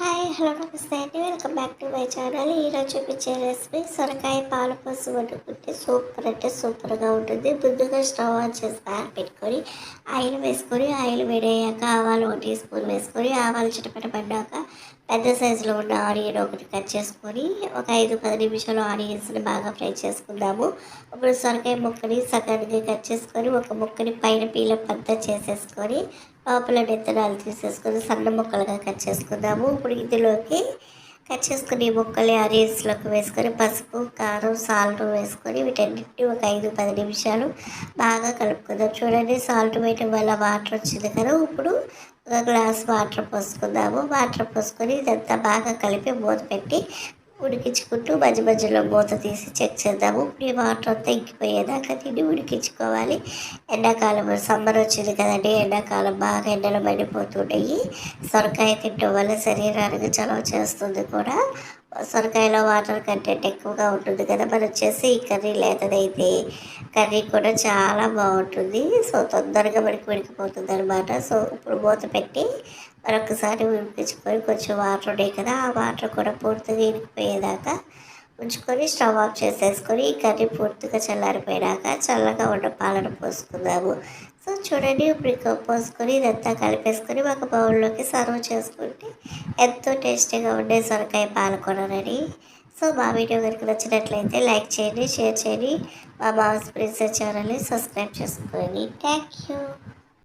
Hi hello నమస్తే అండి. Welcome back to my channel. ఈరోజు చూపించే రెసిపీ సొరకాయ పాల పులుసు వండుకుంటే సూపర్ అంటే సూపర్గా ఉంటుంది. ముందుగా స్టవ్ ఆన్ చేసి ప్యాన్ పెట్టుకొని ఆయిల్ వేసుకొని ఆయిల్ వేడయ్యాక ఆవాలు ఒక టీ స్పూన్ వేసుకొని ఆవాలు చిటపట పడ్డాక పెద్ద సైజులో ఉన్న ఆనియన్ ఒకటి కట్ చేసుకొని ఒక ఐదు పది నిమిషాలు ఆనియన్స్ని బాగా ఫ్రై చేసుకుందాము. ఇప్పుడు సొరకాయ ముక్కని సగానికి కట్ చేసుకొని ఒక ముక్కని పైన పీల పంత చేసేసుకొని లోపల విత్తనాలు తీసేసుకొని సన్న ముక్కలుగా కట్ చేసుకుందాము. ఇప్పుడు ఇందులోకి కట్ చేసుకుని ముక్కలు ఆనియన్స్లోకి వేసుకొని పసుపు కారం సాల్ట్ వేసుకొని వీటన్నిటిని ఒక ఐదు పది నిమిషాలు బాగా కలుపుకుందాం. చూడండి సాల్ట్ వేయటం వల్ల వాటర్ వచ్చింది కదా. ఇప్పుడు ఒక గ్లాస్ వాటర్ పోసుకుందాము. వాటర్ పోసుకొని ఇదంతా బాగా కలిపి మూత పెట్టి ఉడికించుకుంటూ మధ్య మధ్యలో మూత తీసి చెక్ చేద్దాము. ఇప్పుడు వాటర్ అంతా ఇంకిపోయేదాకా తిండి ఉడికించుకోవాలి. ఎండాకాలం సమ్మర్ వచ్చింది కదండి ఎండాకాలం బాగా ఎండలు మండిపోతున్నాయి సొరకాయ తినడం వల్ల శరీరానికి చలవ చేస్తుంది కూడా. సొరకాయలో వాటర్ కంటెంట్ ఎక్కువగా ఉంటుంది కదా మనం వచ్చేసి ఈ కర్రీ లేతదైతే కర్రీ కూడా చాలా బాగుంటుంది. సో తొందరగా మనకి ఉడికిపోతుంది అనమాట సో ఇప్పుడు మూత పెట్టి మరొకసారి ఉడిపించుకొని కొంచెం వాటర్ ఉన్నాయి కదా ఆ వాటర్ కూడా పూర్తిగా ఇరికిపోయేదాకా ఉంచుకొని స్టవ్ ఆఫ్ చేసేసుకొని ఈ కర్రీ పూర్తిగా చల్లారిపోయాక చల్లగా ఉన్న పాలను పోసుకుందాము. సో చూడండి ఇప్పుడు పోసుకొని ఇదంతా కలిపేసుకొని ఒక బౌల్లోకి సర్వ్ చేసుకుంటే ఎంతో టేస్టీగా ఉండే సొరకాయ పాలకూర రెడీ. సో మా వీడియో కనుక నచ్చినట్లయితే లైక్ చేయండి షేర్ చేయండి. మా మాస్ ప్రిన్సెస్ ఛానల్ని సబ్స్క్రైబ్ చేసుకోండి. Thank you.